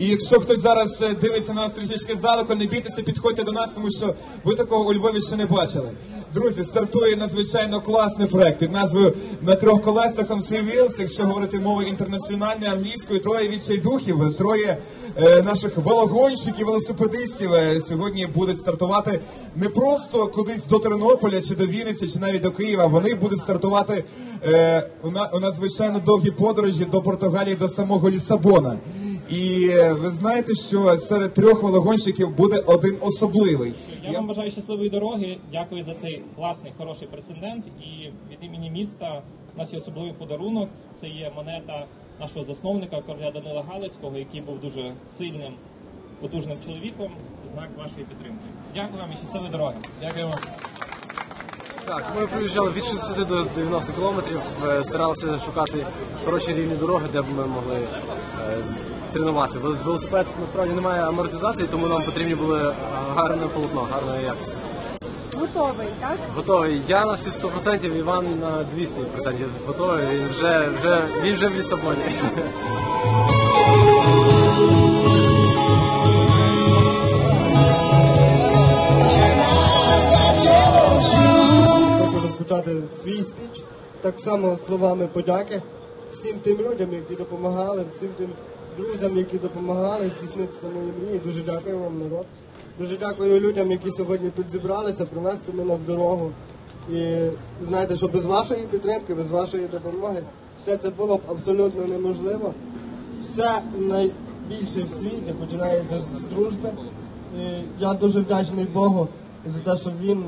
І якщо хтось зараз е, дивиться на нас трішечки здалеку, не бійтеся, підходьте до нас, тому що ви такого у Львові ще не бачили. Друзі, стартує надзвичайно класний проект під назвою на трьох колесах on three wheels», Якщо говорити мовою інтернаціональною англійською, троє відчайдухів, троє е, наших велогонщиків, велосипедистів е, сьогодні будуть стартувати не просто кудись до Тернополя чи до Вінниці, чи навіть до Києва. Вони будуть стартувати е, у, на, у надзвичайно довгій подорожі до Португалії, до самого Лісабона. І ви знаєте, що серед трьох велогонщиків буде один особливий. Я вам бажаю щасливої дороги. Дякую за цей класний, хороший прецедент. І від імені міста у нас є особливий подарунок. Це є монета нашого засновника короля Данила Галицького, який був дуже сильним, потужним чоловіком. Знак вашої підтримки. Дякую вам і щасливої дороги. Дякуємо. Так, ми приїжджали від 60 до 90 кілометрів, е, старалися шукати хороші рівні дороги, де б ми могли е, тренуватися. Бо велосипед насправді немає амортизації, тому нам потрібні були е, гарне полотно, гарної якості. Готовий, так? Готовий. Я на всі 100%, Іван на 200% готовий. Він вже, вже, він вже в Лісабоні. Хочу розпочати свій спіч так само словами подяки всім тим людям, які допомагали, всім тим друзям, які допомагали здійснитися мої мрії. Дуже дякую вам, народ. Дуже дякую людям, які сьогодні тут зібралися, привезти мене в дорогу. І знаєте, що без вашої підтримки, без вашої допомоги, все це було б абсолютно неможливо. Все найбільше в світі починається з дружби. І я дуже вдячний Богу за те, що він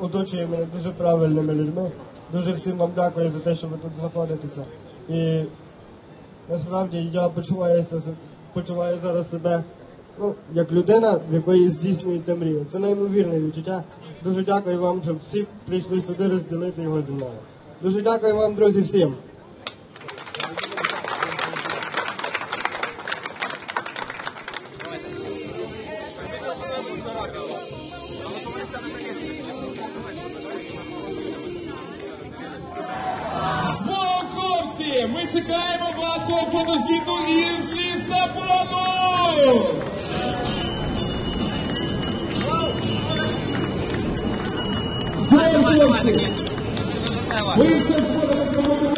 оточує мене дуже правильними людьми. Дуже всім вам дякую за те, що ви тут знаходитеся. І насправді я почуваюся почуваю зараз себе ну, як людина, в якої здійснюється мрія. Це неймовірне відчуття. Дуже дякую вам, що всі прийшли сюди розділити його зі мною. Дуже дякую вам, друзі, всім. Смоковці! Ми чекаємо вашого фотозвіту із Лісабону! Ви все кому ви